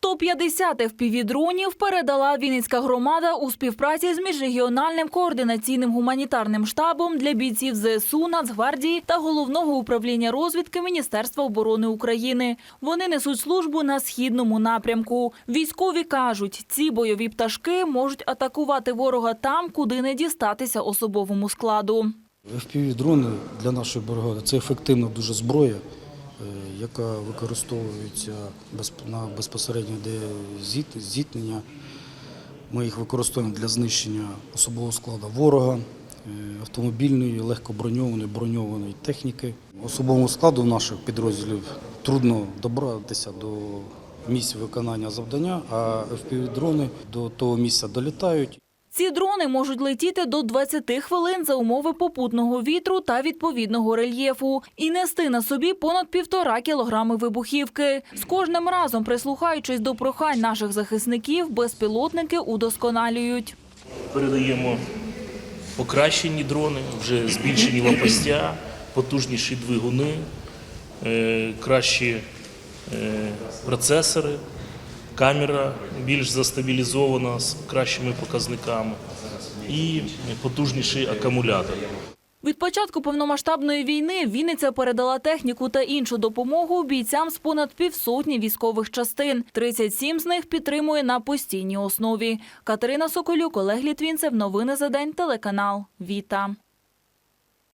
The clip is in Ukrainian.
150 FPV-дронів передала Вінницька громада у співпраці з міжрегіональним координаційним гуманітарним штабом для бійців ЗСУ, Нацгвардії та Головного управління розвідки Міністерства оборони України. Вони несуть службу на східному напрямку. Військові кажуть, ці бойові пташки можуть атакувати ворога там, куди не дістатися особовому складу. FPV-дрони для нашої бригади це ефективна дуже зброя, яка використовується на безпосередньо де зіт- зіткнення. Ми їх використовуємо для знищення особового складу ворога, е, автомобільної, легкоброньованої, броньованої техніки. Особовому складу наших підрозділів трудно добратися до місць виконання завдання, а FPV-дрони до того місця долітають. Ці дрони можуть летіти до 20 хвилин за умови попутного вітру та відповідного рельєфу і нести на собі понад півтора кілограми вибухівки. З кожним разом, прислухаючись до прохань наших захисників, безпілотники удосконалюють. Передаємо покращені дрони, вже збільшені лопастя, потужніші двигуни, е, кращі е, процесори, камера більш застабілізована з кращими показниками і потужніший акумулятор. Від початку повномасштабної війни Вінниця передала техніку та іншу допомогу бійцям з понад півсотні військових частин. 37 з них підтримує на постійній основі. Катерина Соколюк, Олег Літвінцев. Новини за день. Телеканал Віта.